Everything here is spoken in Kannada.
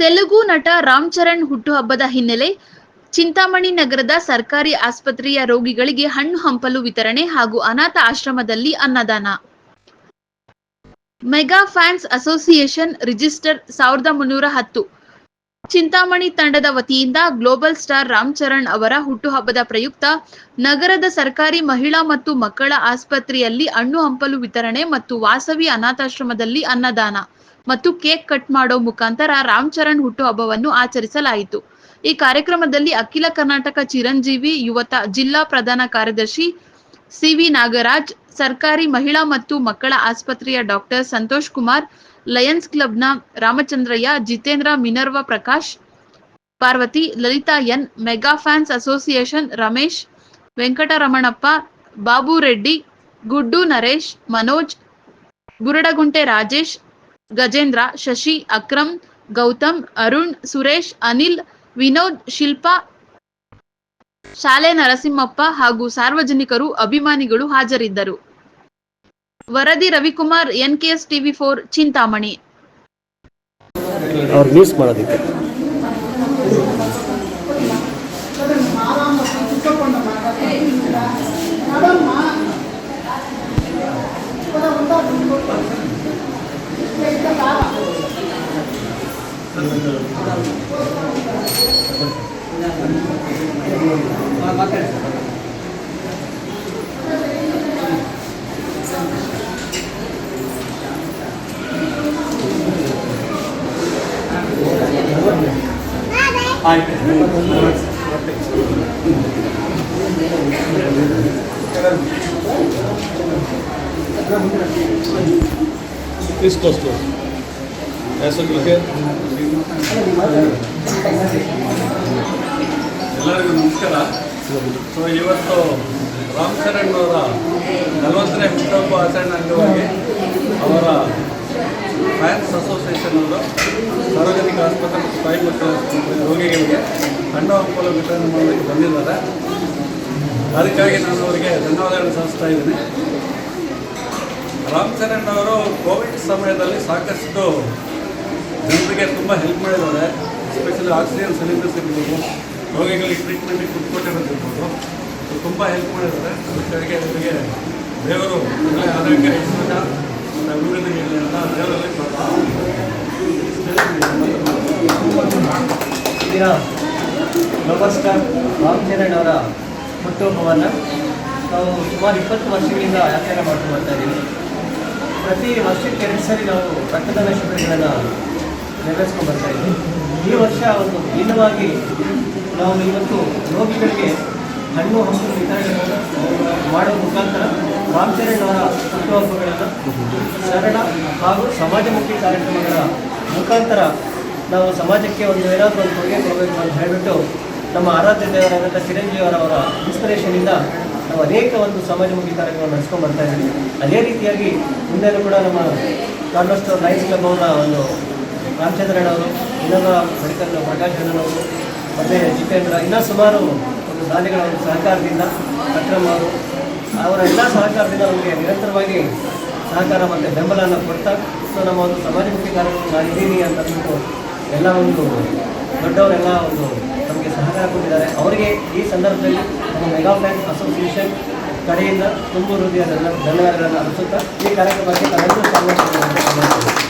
ತೆಲುಗು ನಟ ರಾಮ್ ಚರಣ್ ಹುಟ್ಟುಹಬ್ಬದ ಹಿನ್ನೆಲೆ ಚಿಂತಾಮಣಿ ನಗರದ ಸರ್ಕಾರಿ ಆಸ್ಪತ್ರೆಯ ರೋಗಿಗಳಿಗೆ ಹಣ್ಣು ಹಂಪಲು ವಿತರಣೆ ಹಾಗೂ ಅನಾಥ ಆಶ್ರಮದಲ್ಲಿ ಅನ್ನದಾನ. ಮೆಗಾ ಫ್ಯಾನ್ಸ್ ಅಸೋಸಿಯೇಷನ್ ರಿಜಿಸ್ಟರ್ ಸಾವಿರದ ಮುನ್ನೂರ ಹತ್ತು. ಚಿಂತಾಮಣಿ ತಂಡದ ವತಿಯಿಂದ ಗ್ಲೋಬಲ್ ಸ್ಟಾರ್ ರಾಮ್ ಚರಣ್ ಅವರ ಹುಟ್ಟುಹಬ್ಬದ ಪ್ರಯುಕ್ತ ನಗರದ ಸರ್ಕಾರಿ ಮಹಿಳಾ ಮತ್ತು ಮಕ್ಕಳ ಆಸ್ಪತ್ರೆಯಲ್ಲಿ ಹಣ್ಣು ಹಂಪಲು ವಿತರಣೆ ಮತ್ತು ವಾಸವಿ ಅನಾಥಾಶ್ರಮದಲ್ಲಿ ಅನ್ನದಾನ. ಮತ್ತು ಕೇಕ್ ಕಟ್ ಮಾಡೋ ಮುಖಾಂತರ ರಾಮ್ ಚರಣ್ ಹುಟ್ಟುಹಬ್ಬವನ್ನು ಆಚರಿಸಲಾಯಿತು. ಈ ಕಾರ್ಯಕ್ರಮದಲ್ಲಿ ಅಖಿಲ ಕರ್ನಾಟಕ ಚಿರಂಜೀವಿ ಯುವತ ಜಿಲ್ಲಾ ಪ್ರಧಾನ ಕಾರ್ಯದರ್ಶಿ ಸಿವಿ ನಾಗರಾಜ್, ಸರ್ಕಾರಿ ಮಹಿಳಾ ಮತ್ತು ಮಕ್ಕಳ ಆಸ್ಪತ್ರೆಯ ಡಾಕ್ಟರ್ ಸಂತೋಷ್ ಕುಮಾರ್, ಲಯನ್ಸ್ ಕ್ಲಬ್ನ Ramachandraiah, Jitendra Minerva Prakash, Parvati, Lalitha N, mega fans association Ramesh, Venkataramanappa, Babu Reddy, Guddu Naresh, Manoj, Gurudagunte Rajesh Gajendra, Shashi, Akram, Gautam, Arun, Suresh, Anil, Vinod, Shilpa, ಶಾಲೆ ನರಸಿಂಹಪ್ಪ ಹಾಗೂ ಸಾರ್ವಜನಿಕರು ಅಭಿಮಾನಿಗಳು ಹಾಜರಿದ್ದರು. ವರದಿ Ravikumar NKS TV four, Chintamani. ಅವ್ರು ನ್ಯೂಸ್ ಮಾಡೋದಕ್ಕೆ Please close, As ಎಲ್ಲರಿಗೂ ನಮಸ್ಕಾರ. ಸೊ ಇವತ್ತು ರಾಮ್ ಚರಣ್ ಅವರ ನಲವತ್ತನೇ ಹುಟ್ಟುಹಬ್ಬ ಆಚರಣೆ ಅಂಗವಾಗಿ ಅವರ ಫ್ಯಾನ್ಸ್ ಅಸೋಸಿಯೇಷನ್ ಅವರು ಸಾರ್ವಜನಿಕ ಆಸ್ಪತ್ರೆ ಮತ್ತು ತಾಯಿ ಮಕ್ಕಳ ರೋಗಿಗಳಿಗೆ ಹಣ್ಣು ಹಂಪಲು ವಿತರಣೆ ಮಾಡೋದಕ್ಕೆ ಬಂದಿದ್ದಾರೆ. ಅದಕ್ಕಾಗಿ ನಾನು ಅವರಿಗೆ ಧನ್ಯವಾದಗಳನ್ನು ಸಲ್ಲಿಸ್ತಾ ಇದ್ದೀನಿ. ರಾಮ್ ಚರಣ್ ಅವರು ಕೋವಿಡ್ ಸಮಯದಲ್ಲಿ ಸಾಕಷ್ಟು ಜನರಿಗೆ ತುಂಬ ಹೆಲ್ಪ್ ಮಾಡಿದ್ದಾರೆ ಎಸ್ಪೆಷಲಿ ಆಕ್ಸಿಜನ್ ಸಿಲಿಂಡರ್ಸ್ ಇರ್ಬೋದು ರೋಗಿಗಳಿಗೆ ಟ್ರೀಟ್ಮೆಂಟಿಗೆ ಕೊಟ್ಕೊಟ್ಟಿರೋದಿರ್ಬೋದು ತುಂಬ ಹೆಲ್ಪ್ ಮಾಡಿದ್ದಾರೆ ಅದಕ್ಕಾಗಿ ಅವರಿಗೆ ದೇವರು ಒಳ್ಳೆ ಆರೋಗ್ಯ ಐಶ್ವರ್ಯ ಮತ್ತು ಅಭಿವೃದ್ಧಿ ಅಂತ ದೇವರಲ್ಲಿ ನಮಸ್ಕಾರ ಗ್ಲೋಬಲ್ ಸ್ಟಾರ್ ರಾಮ್ ಚರಣ್ ಅವರ ಹುಟ್ಟುಹಬ್ಬವನ್ನು ನಾವು ಸುಮಾರು ಇಪ್ಪತ್ತು ವರ್ಷಗಳಿಂದ ಆಚರಣೆ ಮಾಡ್ಕೊಂಡು ಬರ್ತಾ ಇದ್ದೀವಿ. ಪ್ರತಿ ವರ್ಷಕ್ಕೆ ಎರಡು ಸಾರಿ ನಾವು ರಕ್ತದಾನ ಶಿಬಿರಗಳನ್ನು ನೆರವೇರಿಸ್ಕೊಂಡು ಬರ್ತಾ ಇದ್ದೀವಿ ಈ ವರ್ಷ ಒಂದು ಭಿನ್ನವಾಗಿ ನಾವು ಇವತ್ತು ರೋಗಿಗಳಿಗೆ ಹಣ್ಣು ಹಂಪಲು ವಿತರಣೆ ಮಾಡೋ ಮುಖಾಂತರ ರಾಮಚರಣ್ ಅವರ ಹುಟ್ಟುಹಬ್ಬಗಳನ್ನು ಸರಳ ಹಾಗೂ ಸಮಾಜಮುಖಿ ಕಾರ್ಯಕ್ರಮಗಳ ಮುಖಾಂತರ ನಾವು ಸಮಾಜಕ್ಕೆ ಒಂದು ಏನಾದರೂ ಒಂದು ಕೊಡುಗೆ ಕೊಡಬೇಕು ಅಂತ ಹೇಳಿಬಿಟ್ಟು ನಮ್ಮ ಆರಾಧ್ಯ ದೇವರಾದಂಥ ಚಿರಂಜೀವಿ ಅವರ ಇನ್ಸ್ಪಿರೇಷನಿಂದ ನಾವು ಅನೇಕ ಒಂದು ಸಮಾಜಮುಖಿ ಕಾರ್ಯಕ್ರಮ ನಡೆಸ್ಕೊಂಡು ಬರ್ತಾ ಇದ್ದೀವಿ. ಅದೇ ರೀತಿಯಾಗಿ ಮುಂದೆನೂ ಕೂಡ ನಮ್ಮ ಕಾರ್ನರ್ ಸ್ಟೋರ್ ಲೈನ್ಸ್ ಕ್ಲಬ್ ಅವರ ಒಂದು ರಾಮಚಂದ್ರಣ್ಣ ಅವರು, ಇನ್ನೊಬ್ಬ ಮೆಡಿಕಲ್ ಪ್ರಕಾಶ್ ಅಣ್ಣನವರು, ಮತ್ತು ಜಿತೇಂದ್ರ ಇನ್ನೂ ಸುಮಾರು ಒಂದು ದಾನಿಗಳ ಒಂದು ಸಹಕಾರದಿಂದ ಅಕ್ರಮ್ ಅವರು, ಅವರ ಎಲ್ಲ ಸಹಕಾರದಿಂದ ನಮಗೆ ನಿರಂತರವಾಗಿ ಸಹಕಾರ ಮತ್ತು ಬೆಂಬಲವನ್ನು ಕೊಡ್ತಾ, ಸೊ ನಮ್ಮ ಒಂದು ಸಮಾಜಮುಖಿ ಕಾರ್ಯಕ್ರಮ ಮಾಡಿದ್ದೀನಿ ಅಂತ ಅಂದ್ಬಿಟ್ಟು ಎಲ್ಲ ಒಂದು ದೊಡ್ಡವರೆಲ್ಲ ಒಂದು ನಮಗೆ ಸಹಕಾರ ಕೊಟ್ಟಿದ್ದಾರೆ. ಅವರಿಗೆ ಈ ಸಂದರ್ಭದಲ್ಲಿ ನಮ್ಮ ಮೆಗಾ ಫ್ಯಾನ್ ಅಸೋಸಿಯೇಷನ್ ಕಡೆಯಿಂದ ತುಂಬ ಹೃದಯದ ಧನ್ಯವಾದಗಳನ್ನು ಅನಿಸುತ್ತಾ ಈ ಕಾರ್ಯಕ್ರಮಕ್ಕೆ ತನ್ನ